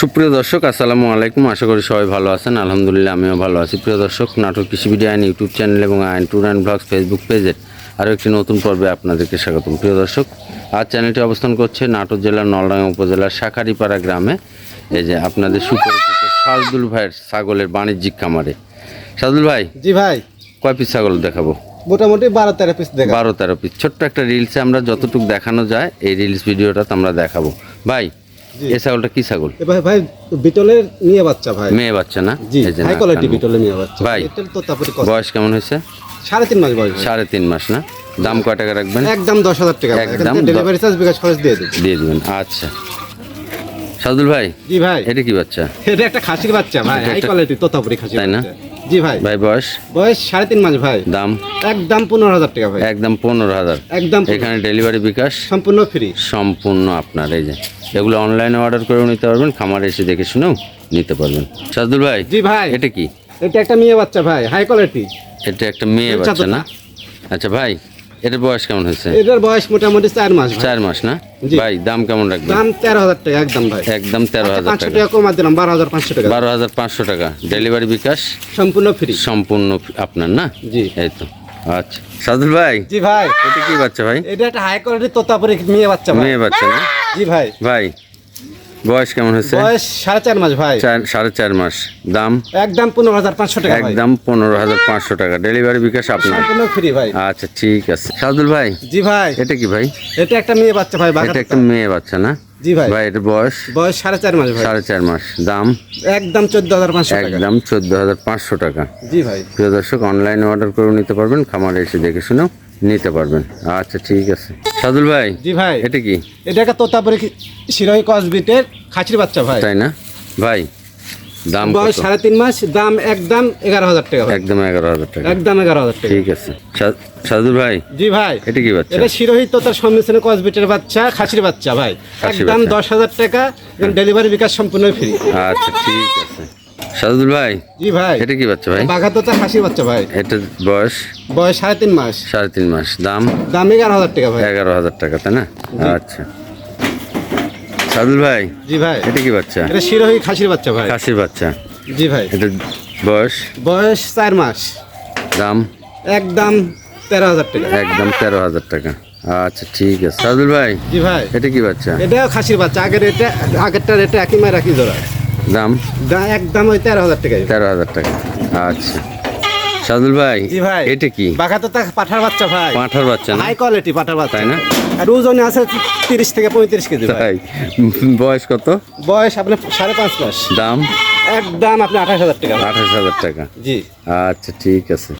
সুপ্রিয় দর্শক আসসালামু আলাইকুম। আশা করি সবাই ভালো আছেন। আলহামদুলিল্লাহ আমিও ভালো আছি। প্রিয় দর্শক নাটক কৃষি ভিডিও আইন ইউটিউব চ্যানেল এবং আইন ট্যুর অ্যান্ড ব্লগস ফেসবুক পেজে আরও একটি নতুন পর্বে আপনাদেরকে স্বাগতম। প্রিয় দর্শক আজ চ্যানেলটি অবস্থান করছে নাটোর জেলার নলডাঙ্গা উপজেলার শাখারিপাড়া গ্রামে। এই যে আপনাদের সুপরিচিত সাজদুল ভাইয়ের ছাগলের বাণিজ্যিক খামারে। সাজদুল ভাই জি ভাই। কয় পিস ছাগল দেখাবো? মোটামুটি বারো তেরো পিস দেখা বারো তেরো পিস। ছোট্ট একটা রিলসে আমরা যতটুকু দেখানো যায় এই রিলস ভিডিওটা আমরা দেখাবো। ভাই। এই ছাগলটা কি ছাগল? এবার ভাই বিটলের নিয়ে বাচ্চা ভাই। মেয়ে বাচ্চা না? জি হাই কোয়ালিটি বিটলের নিয়ে বাচ্চা। ভাই। তো তারপরে বয়স কেমন হয়েছে? সাড়ে তিন মাস বয়স সাড়ে তিন মাস না? দাম কয় টাকা রাখবেন? একদম দশ হাজার টাকা। একদম ডেলিভারি চার্জ বিকাশ খরচ দিয়ে দেবো। দিয়ে দিবেন আচ্ছা। সাদুল ভাই জি ভাই। এটা কি বাচ্চা? এটা একটা খাসির বাচ্চা ভাই হাই কোয়ালিটি তোতাপুরি খাসির তাই না? জি ভাই। ভাই বয়স? বয়স সাড়ে তিন মাস ভাই। দাম? একদম পনেরো হাজার টাকা ভাই। একদম পনেরো হাজার। একদম এখানে ডেলিভারি বিকাশ? সম্পূর্ণ ফ্রি। সম্পূর্ণ আপনার এই যে। এগুলো অনলাইনে অর্ডার করেও নিতে পারবেন খামারে এসে দেখে শুনেও নিতে পারবেন। সাজদুল ভাই জি ভাই। এটা কি? এটা একটা মেয়ে বাচ্চা ভাই হাই কোয়ালিটি এটা একটা মেয়ে বাচ্চা না? আচ্ছা ভাই এটার বয়স কেমন হয়েছে? এটার বয়স মোটামুটি চার মাস চার মাস না? জি। ভাই দাম কেমন রাখবেন? দাম তেরো হাজার টাকা একদম ভাই। একদম তেরো হাজার পাঁচশো টাকা। কমা দিলাম বারো হাজার পাঁচশো টাকা। বারো হাজার পাঁচশো টাকা। ডেলিভারি বিকাশ? সম্পূর্ণ ফ্রি সম্পূর্ণ আপনার না? জি। এই তো। আচ্ছা। সাদুল ভাই? জি ভাই। এটা কি বাচ্চা ভাই? এটা একটা হাই কোয়ালিটি তোতাপুরি মেয়ে বাচ্চা মেয়ে বাচ্চা না? জি ভাই। ভাই বয়স কেমন হয়েছে? বয়স সাড়ে চার মাস ভাই। সাড়ে চার মাস। দাম? একদম পনেরো হাজার পাঁচশো টাকা একদম পনেরো হাজার পাঁচশো টাকা। ডেলিভারি বিকাশ আপনার? ফ্রি ভাই। আচ্ছা ঠিক আছে। সাদুল ভাই জি ভাই। এটা কি ভাই? এটা একটা মেয়ে বাচ্চা ভাই এটা একটা মেয়ে বাচ্চা না? জি ভাই। ভাই এটা বয়স? বয়স সাড়ে চার মাস সাড়ে চার মাস। দাম? একদম চোদ্দ হাজার পাঁচশো একদম চোদ্দ হাজার পাঁচশো টাকা। জি ভাই। প্রিয় দর্শক অনলাইনে অর্ডার করে নিতে পারবেন খামারে এসে দেখে শুনেও নিতে পারবেন। আচ্ছা ঠিক আছে। সাদুল ভাই জি ভাই। এটা কি? এটা একটা তোতাপুরি শিরোহী কসবিটের খাসির বাচ্চা ভাই। তাই না? ভাই দাম বয়স সাড়ে তিন মাস দাম একদম এগারো হাজার টাকা একদম এগারো হাজার টাকা। একদম এগারো হাজার টাকা। ঠিক আছে। সাদুল ভাই জি ভাই। এটা কি বাচ্চা? এটা শিরোহী তোতার সম্মিশ্রণে কসবিটের বাচ্চা খাসির বাচ্চা ভাই। একদম। দশ হাজার টাকা ডেলিভারি বিকাশ সম্পূর্ণ ফ্রি। আচ্ছা ঠিক আছে। সাদুল ভাই? জি ভাই। এটা কি বাচ্চা ভাই? বাঘা তোতার খাসির বাচ্চা ভাই। এটা বয়স? বয়স সাড়ে তিন মাস। সাড়ে তিন মাস। দাম? দাম এগারো হাজার টাকা ভাই। এগারো হাজার টাকা তাই না? আচ্ছা। সাদুল ভাই জি ভাই। এটা কি বাচ্চা? এটা শিরোহী খাসির বাচ্চা ভাই। খাসির বাচ্চা। জি ভাই। এটা বয়স? বয়স চার মাস। দাম? একদম তেরো হাজার টাকা। একদম তেরো হাজার টাকা। আচ্ছা ঠিক আছে। সাদুল ভাই জি ভাই। এটা কি বাচ্চা? এটাও খাসির বাচ্চা। আগের এটা আগেরটা রেটে একই মায়ের একই জোড়া। দাম? একদম ওই তেরো হাজার টাকা তেরো হাজার টাকা। আচ্ছা। সাদুল ভাই জি ভাই। এটা কি? বাঘা তো পাঠার বাচ্চা ভাই। পাঠার বাচ্চা হাই কোয়ালিটি পাঠার বাচ্চা। তাই না? আর ওজনে আছে তিরিশ থেকে পঁয়ত্রিশ কেজি ভাই। বয়স কত? বয়স আপনার সাড়ে পাঁচ মাস। দাম? একদম আপনি আঠাশ হাজার টাকা। আঠাশ হাজার টাকা। জি। আচ্ছা ঠিক আছে।